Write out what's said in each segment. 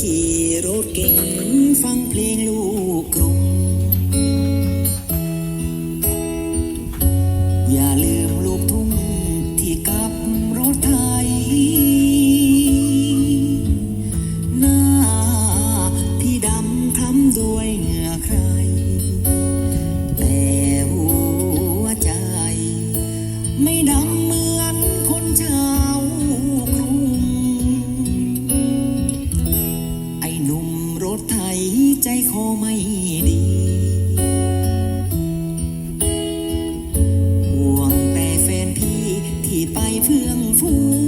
ขี่ ไปเพื่องฟูง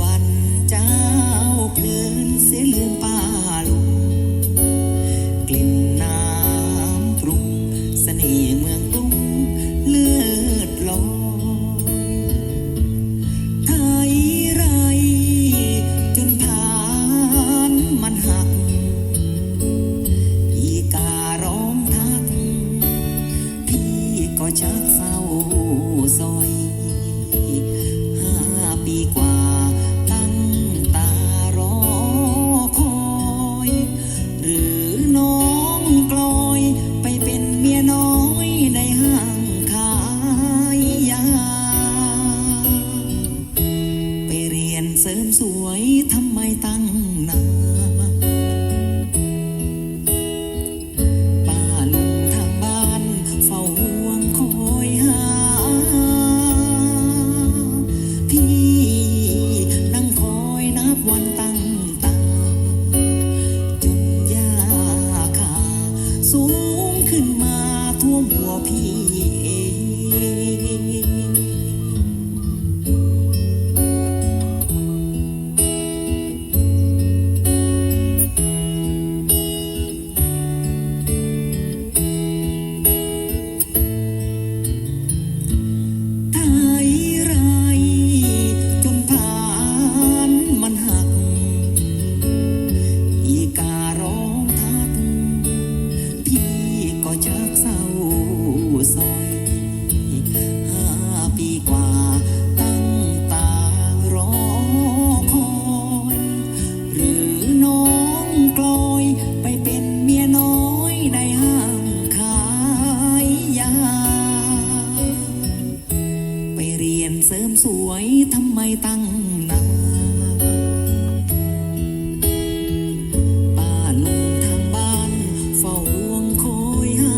วันเจ้าเพลินเสียลืมป้าลุงกลิ่นน้ำปรุงเสน่ห์เมืองกรุงเลือดลอยไทยไรจนฐานมันหักอีการ้องทักพี่ก็ชักเศร้า ซอยห้าปีกว่าตั้งตารอคอย หรือน้องกลอยไปเป็นเมียน้อยในห้างขายยา ไปเรียนเสริมสวยทำไมตั้งนาน สูงขึ้นมาท่วมหัวพี่ เสริมสวยทำไมตั้งนานป้าลุงทางบ้านเฝ้าห่วงคอยหา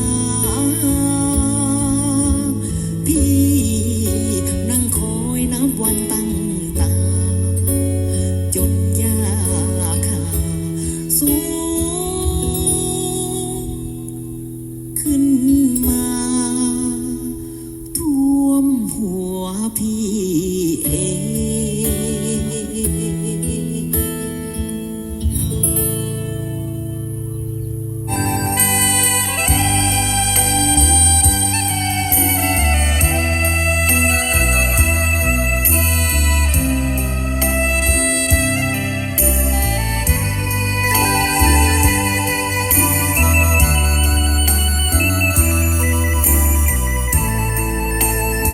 พี่นั่งคอยนับวันตั้งตา จนยาขาสูงขึ้น หัวพี่